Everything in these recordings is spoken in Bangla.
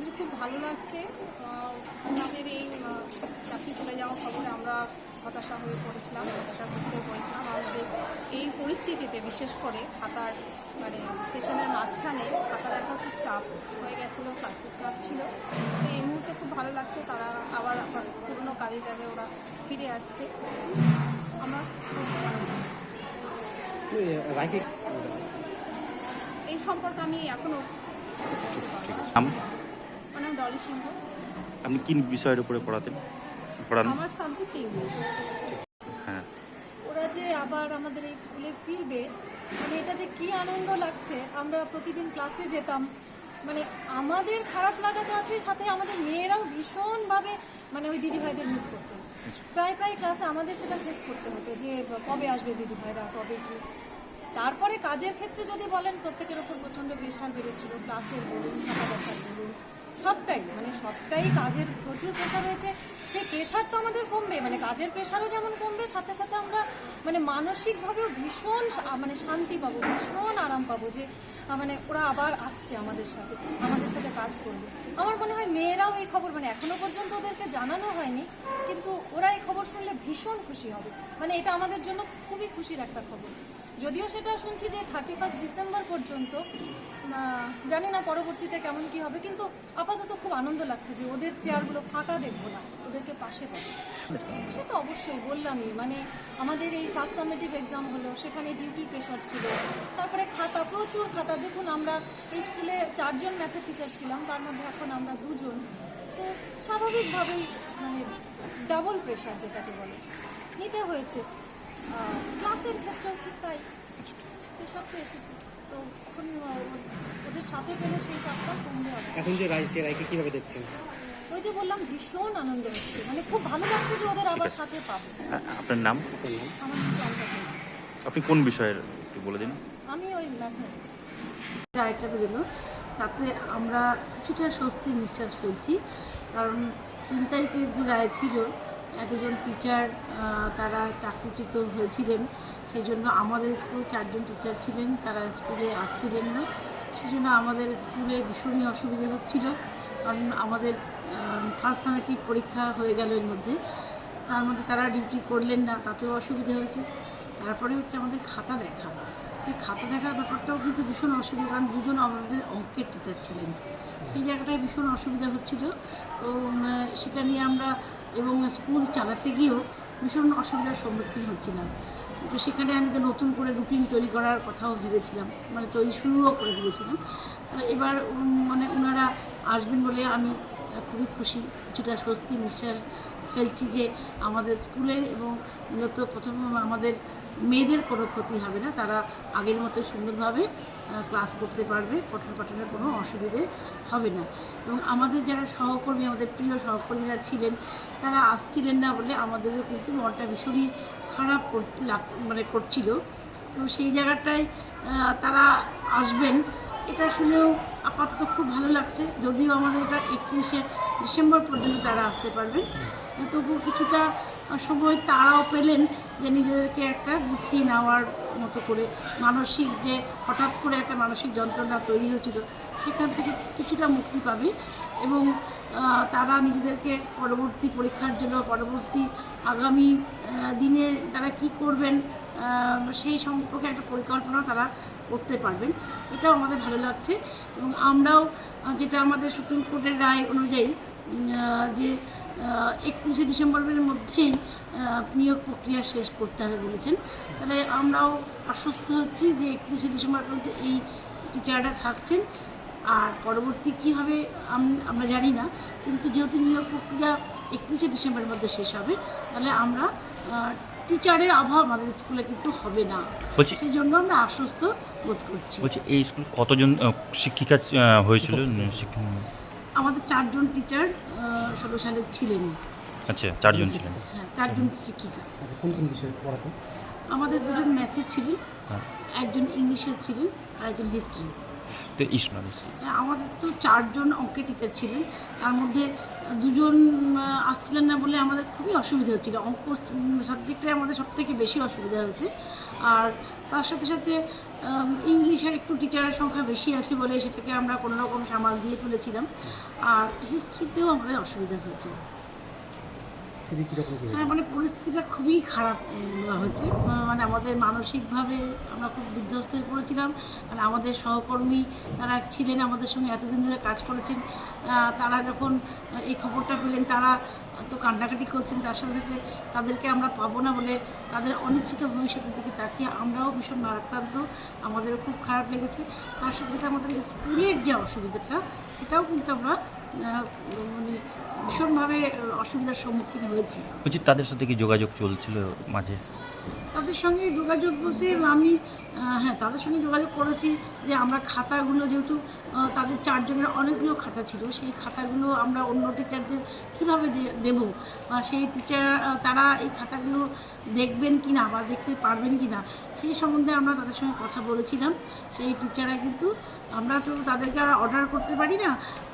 আমাদের খুব ভালো লাগছে। আমাদের এই চাকরি চলে যাওয়ার খবরে আমরা হতাশা হয়ে পড়েছিলাম হতাশাগ্রস্ত হয়ে পড়েছিলাম। আমাদের এই পরিস্থিতিতে বিশেষ করে খাতার মানে সেশনের মাঝখানে খাতার একটা খুব চাপ হয়ে গেছিল ক্লাসের চাপ ছিল। তো এই মুহূর্তে খুব ভালো লাগছে তারা আবার আবার পুরোনো কাজে কাজে ওরা ফিরে আসছে। আমার এই সম্পর্কে আমি এখনও নাম ডলি সিংহ। আপনি কি বিষয়ের উপরে পড়াতেন? পড়ান। আমার সাবজেক্ট ইংলিশ হ্যাঁ। ওরা যে আবার আমাদের এই স্কুলে ফিরবে মানে এটা যে কি আনন্দ লাগছে আমরা প্রতিদিন ক্লাসে যেতাম মানে আমাদের খারাপ লাগাটা আছে সাথে আমাদের মেয়েরাও ভীষণভাবে মানে ওই দিদিভাইদের মিস করতো। প্রায় প্রায় ক্লাসে আমাদের সেটা ফেস করতে হতো যে কবে আসবে দিদিভাইরা কবে কি? তারপরে কাজের ক্ষেত্রে যদি বলেন প্রত্যেকের ওপর প্রচণ্ড প্রেশার বেড়েছিল ক্লাসের বলুন টাকা দেখার বলুন সবটাই মানে সবটাই কাজের প্রচুর প্রেশার হয়েছে। সেই প্রেশার তো আমাদের কমবে মানে কাজের প্রেশারও যেমন কমবে, সাথে সাথে আমরা মানে মানসিকভাবেও ভীষণ মানে শান্তি পাবো, ভীষণ আরাম পাবো যে মানে ওরা আবার আসছে আমাদের সাথে আমাদের সাথে কাজ করবে। আমার মনে হয় মেয়েরাও এই খবর মানে এখনও পর্যন্ত ওদেরকে জানানো হয়নি, কিন্তু ওরা এই খবর শুনলে ভীষণ খুশি হবে। মানে এটা আমাদের জন্য খুবই খুশির একটা খবর। যদিও সেটা শুনছি যে থার্টি ফার্স্ট ডিসেম্বর পর্যন্ত জানি না পরবর্তীতে কেমন কি হবে, কিন্তু আপাতত খুব আনন্দ লাগছে যে ওদের চেয়ারগুলো ফাঁকা দেখব না, ওদেরকে পাশে পাবো। সে তো অবশ্যই বললামই মানে আমাদের এই ফার্স্ট সামেটিভ এক্সাম হলো, সেখানে ডিউটির প্রেশার ছিল, তারপরে খাতা, প্রচুর খাতা। দেখুন, আমরা এই স্কুলে চারজন ম্যাথের টিচার ছিলাম, তার মধ্যে এখন আমরা দুজন। তো স্বাভাবিকভাবেই মানে ডাবল প্রেশার যেটাকে বলে, নিতে হয়েছে। ক্লাসের ক্ষেত্রেও ঠিক তাই প্রেশার তো এসেছে তো এখন ওদের সাথে পেলে সেই চাপটা কমবে এখন যে রায় সে রায়কে কীভাবে দেখছেন? ওই যে বললাম ভীষণ আনন্দ হচ্ছে। মানে খুব ভালো লাগছে যে ওদের আবার সাথে পাবো। আপনার নাম? আমার নাম আপনি কোন বিষয়ের একটু বলে দিন? আমি ওই ম্যাথমেটিক্স রায়টা বেরোলো। তাতে আমরা কিছুটা স্বস্তির নিঃশ্বাস ফেলছি। কারণ তিন তারিখের যে রায় ছিল এতজন টিচার তারা চাকরিচ্যুত হয়েছিলেন। সেই জন্য আমাদের স্কুলে চারজন টিচার ছিলেন, তারা স্কুলে আসছিলেন না। সেই জন্য আমাদের স্কুলে ভীষণই অসুবিধা হচ্ছিল। কারণ আমাদের ফার্স্ট সামেটিভ পরীক্ষা হয়ে গেল এর মধ্যে। তার মধ্যে তারা ডিউটি করলেন না, তাতেও অসুবিধা হয়েছে। তারপরে হচ্ছে আমাদের খাতা দেখা। সেই খাতা দেখার ব্যাপারটাও কিন্তু ভীষণ অসুবিধা, কারণ দুজন আমাদের অঙ্কের টিচার ছিলেন। সেই জায়গাটায় ভীষণ অসুবিধা হচ্ছিল। তো সেটা নিয়ে আমরা এবং স্কুল চালাতে গিয়েও ভীষণ অসুবিধার সম্মুখীন হচ্ছিলাম। তো সেখানে আমি তো নতুন করে রুটিন তৈরি করার কথাও ভেবেছিলাম মানে তৈরি শুরুও করে দিয়েছিলাম তো এবার মানে ওনারা আসবেন বলে আমি খুবই খুশি, কিছুটা স্বস্তি নিঃশ্বাস ফেলছি যে আমাদের স্কুলের এবং মূলত প্রথম আমাদের মেয়েদের কোনো ক্ষতি হবে না, তারা আগের মতো সুন্দরভাবে ক্লাস করতে পারবে, পঠন পাঠনের কোনো অসুবিধে হবে না। এবং আমাদের যারা সহকর্মী, আমাদের প্রিয় সহকর্মীরা ছিলেন, তারা আসছিলেন না বলে আমাদেরও কিন্তু মনটা ভীষণই খারাপ মানে করছিল। তো সেই জায়গাটায় তারা আসবেন, এটা শুনেও আপাতত খুব ভালো লাগছে। যদিও আমাদের এটা একত্রিশে ডিসেম্বর পর্যন্ত তারা আসতে পারবেন তবু কিছুটা সময় তারাও পেলেন যে নিজেদেরকে একটা গুছিয়ে নেওয়ার মতো করে। মানসিক যে হঠাৎ করে একটা মানসিক যন্ত্রণা তৈরি হয়েছিল, সেখান থেকে কিছুটা মুক্তি পাবে এবং তারা নিজেদেরকে পরবর্তী পরীক্ষার জন্য, পরবর্তী আগামী দিনে তারা কি করবেন সেই সম্পর্কে একটা পরিকল্পনা তারা করতে পারবেন। এটাও আমাদের ভালো লাগছে এবং আমরাও যেটা আমাদের সুপ্রিম কোর্টের রায় অনুযায়ী যে একত্রিশে ডিসেম্বরের মধ্যেই আহ, নিয়োগ প্রক্রিয়া শেষ করতে হবে বলেছেন। তাহলে আমরাও আশ্বস্ত হচ্ছি যে একত্রিশে ডিসেম্বর পর্যন্ত এই টিচাররা থাকছেন। আর পরবর্তী কী হবে আমরা জানি না। কিন্তু যেহেতু নিয়োগ প্রক্রিয়া একত্রিশে ডিসেম্বরের মধ্যে শেষ হবে তাহলে আমরা টিচারের অভাব আমাদের স্কুলে কিন্তু হবে না। বলছি সেই জন্য আমরা আশ্বস্ত বোধ করছি। বলছি এই স্কুল কতজন শিক্ষিকা হয়েছিল? শিক্ষক। আমাদের চারজন টিচার ষোলো সালে ছিলেন। আচ্ছা চারজন ছিলেন। হ্যাঁ চারজন শিক্ষিকা। আচ্ছা কোন কোন বিষয়ে পড়াতেন? আমাদের দুজন ম্যাথে ছিলেন হ্যাঁ। একজন ইংলিশের ছিলেন আর একজন হিস্ট্রি তো আমাদের তো চারজন অঙ্কের টিচার ছিলেন। তার মধ্যে দুজন আসছিলেন না বলে আমাদের খুবই অসুবিধা হচ্ছিল। অঙ্ক সাবজেক্টে আমাদের সব থেকে বেশি অসুবিধা হয়েছে। আর তার সাথে সাথে ইংলিশের একটু টিচারের সংখ্যা বেশি আছে বলে সেটাকে আমরা কোনো রকম সামাল দিয়ে ফেলেছিলাম আর হিস্ট্রিতেও আমাদের অসুবিধা হয়েছে। দিদি কীরকম হ্যাঁ মানে পরিস্থিতিটা খুবই খারাপ হয়েছে। মানে আমাদের মানসিকভাবে আমরা খুব বিধ্বস্ত হয়ে পড়েছিলাম। মানে আমাদের সহকর্মী তারা ছিলেন আমাদের সঙ্গে এতদিন ধরে কাজ করেছেন। তারা যখন এই খবরটা পেলেন, তারা তো কান্নাকাটি করছেন, তার সাথে তাদেরকে আমরা পাবো না বলে তাদের অনিশ্চিত ভবিষ্যতের দিকে তাকিয়ে আমরাও ভীষণ ভারাক্রান্ত। আমাদেরও খুব খারাপ লেগেছে। তার সাথে সাথে আমাদের স্কুলের যে অসুবিধাটা, সেটাও কিন্তু আমরা মানে ভীষণভাবে অসুবিধার সম্মুখীন হয়েছি। তাদের সাথে কি যোগাযোগ চলছিল মাঝে? তাদের সঙ্গে যোগাযোগ বলতে আমি হ্যাঁ তাদের সঙ্গে যোগাযোগ করেছি যে আমরা খাতাগুলো যেহেতু তাদের চারজনের অনেকগুলো খাতা ছিল, সেই খাতাগুলো আমরা অন্য টিচারদের কীভাবে দেবো? সেই টিচার তারা এই খাতাগুলো দেখবেন কি না বা দেখতে পারবেন কি না সেই সম্বন্ধে আমরা তাদের সঙ্গে কথা বলেছিলাম। সেই টিচাররা কিন্তু, আমরা তো তাদেরকে আর অর্ডার করতে পারি না,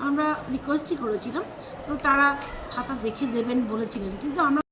আমরা রিকোয়েস্টই করেছিলাম। তো তারা খাতা দেখে দেবেন বলেছিলেন। কিন্তু আমরা